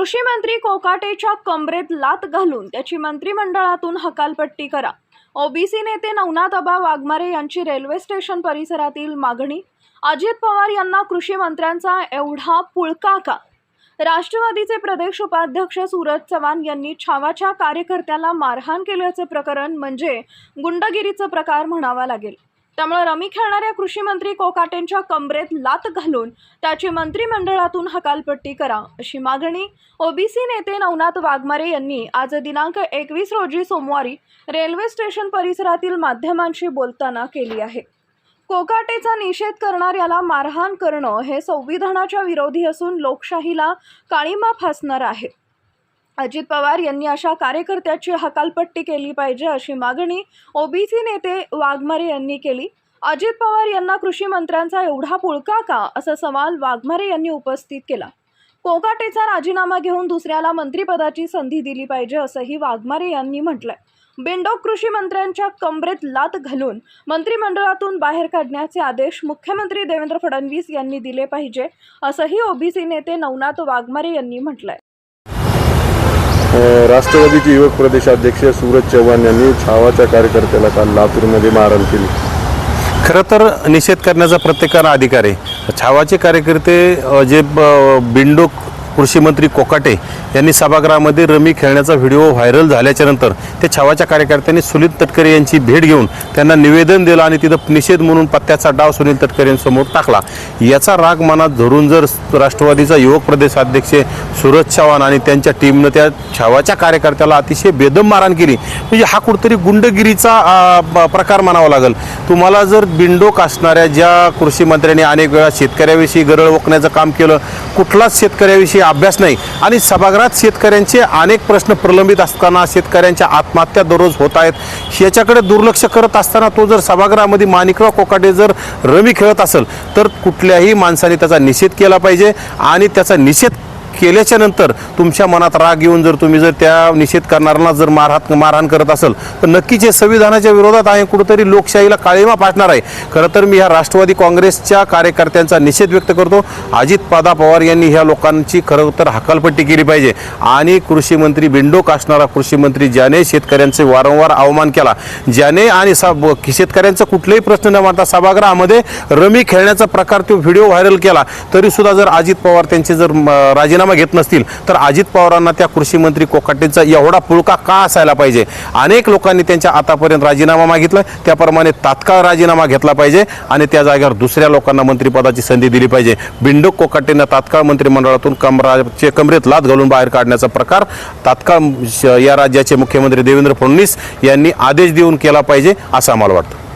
कृषी मंत्री कोकाटेच्या कमरेत लात घालून त्याची मंत्रिमंडळातून हकालपट्टी करा. ओबीसी नेते नवनाथबा वाघमारे यांची रेल्वे स्टेशन परिसरातील मागणी. अजित पवार यांना कृषी मंत्र्यांचा एवढा पुळका का? राष्ट्रवादीचे प्रदेश उपाध्यक्ष सूरज चव्हाण यांनी छावाच्या कार्यकर्त्याला मारहाण केल्याचे प्रकरण म्हणजे गुंडगिरीचा प्रकार म्हणावा लागेल. त्यामुळे रमी खेळणाऱ्या कृषी मंत्री कोकाटेंच्या कमरेत लात घालून त्याची मंत्रिमंडळातून हकालपट्टी करा अशी मागणी ओबीसी नेते नवनाथ वाघमारे यांनी आज दिनांक एकवीस रोजी सोमवारी रेल्वे स्टेशन परिसरातील माध्यमांशी बोलताना केली आहे. कोकाटेचा निषेध करणाऱ्याला मारहाण करणं हे संविधानाच्या विरोधी असून लोकशाहीला काळीमा फासणार आहे. अजित पवार यांनी अशा कार्यकर्त्याची हकालपट्टी केली पाहिजे अशी मागणी ओबीसी नेते वाघमारे यांनी केली. अजित पवार यांना कृषी मंत्र्यांचा एवढा पुळका का? असा सवाल वाघमारे यांनी उपस्थित केला. कोकाटेचा राजीनामा घेऊन दुसऱ्याला मंत्रिपदाची संधी दिली पाहिजे असंही वाघमारे यांनी म्हटलंय. बिंडोक कृषी मंत्र्यांच्या कमरेत लात घालून मंत्रिमंडळातून बाहेर काढण्याचे आदेश मुख्यमंत्री देवेंद्र फडणवीस यांनी दिले पाहिजे असंही ओबीसी नेते नवनाथ वाघमारे यांनी म्हटलंय. राष्ट्रवादीचे युवक प्रदेशाध्यक्ष सूरज चव्हाण यांनी छावाच्या कार्यकर्त्याला काल लातूरमध्ये मारहाण केली. खरं तर निषेध करण्याचा प्रत्येकाला अधिकार आहे. छावाचे कार्यकर्ते जे ब- बिंडोक कृषीमंत्री कोकाटे यांनी सभागृहामध्ये रमी खेळण्याचा व्हिडिओ व्हायरल झाल्याच्यानंतर ते छावाच्या कार्यकर्त्यांनी सुनील तटकरे यांची भेट घेऊन त्यांना निवेदन दिलं आणि तिथं निषेध म्हणून पत्त्याचा डाव सुनील तटकरे यांसमोर टाकला. याचा राग मनात धरून जर राष्ट्रवादीचा युवक प्रदेशाध्यक्ष सूरज चव्हाण आणि त्यांच्या टीमनं त्या छावाच्या कार्यकर्त्याला अतिशय बेदम मारहाण केली. म्हणजे हा कुठतरी गुंडगिरीचा प्रकार म्हणावा लागेल. तुम्हाला जर बिंडोक असणाऱ्या ज्या कृषी मंत्र्यांनी अनेक वेळा शेतकऱ्याविषयी गरळ ओकण्याचं काम केलं कुठलाच शेतकऱ्याविषयी अभ्यास नाही. आणि सभागृहात शेतकऱ्यांचे अनेक प्रश्न प्रलंबित असताना शेतकऱ्यांच्या आत्महत्या दररोज होत आहेत. याच्याकडे दुर्लक्ष करत असताना तो जर सभागृहामध्ये माणिकराव कोकाटे जर रमी खेळत असेल तर कुठल्याही माणसाने त्याचा निषेध केला पाहिजे आणि त्याचा निषेध केल्याच्यानंतर तुमच्या मनात राग येऊन जर तुम्ही जर त्या निषेध करणाऱ्यांना जर मारहाण मारहाण करत असेल तर नक्कीच हे संविधानाच्या विरोधात आहे कुठंतरी लोकशाहीला काळीमा पाठणार आहे. खरं तर मी ह्या राष्ट्रवादी काँग्रेसच्या कार्यकर्त्यांचा निषेध व्यक्त करतो. अजित पादा पवार यांनी ह्या लोकांची खरं तर हकालपट्टी केली पाहिजे. आणि कृषी मंत्री बिंडोक असणारा कृषी मंत्री ज्याने शेतकऱ्यांचे वारंवार अवमान केला ज्याने आणि सब शेतकऱ्यांचा कुठलाही प्रश्न न मांडता सभागृहामध्ये रमी खेळण्याचा प्रकार तो व्हिडिओ व्हायरल केला. तरी सुद्धा जर अजित पवार त्यांचे जर राजीनामा राजीनामा घेत नसतील तर अजित पवारांना त्या कृषी मंत्री कोकाटेंचा एवढा पुळका का असायला पाहिजे? अनेक लोकांनी त्यांच्या आतापर्यंत राजीनामा मागितला त्याप्रमाणे तात्काळ राजीनामा घेतला पाहिजे आणि त्या जागेवर दुसऱ्या लोकांना मंत्रिपदाची संधी दिली पाहिजे. बिंडोक कोकाटेंना तात्काळ मंत्रिमंडळातून कमराचे कमरेत लात घालून बाहेर काढण्याचा प्रकार तात्काळ या राज्याचे मुख्यमंत्री देवेंद्र फडणवीस यांनी आदेश देऊन केला पाहिजे असं आम्हाला वाटतं.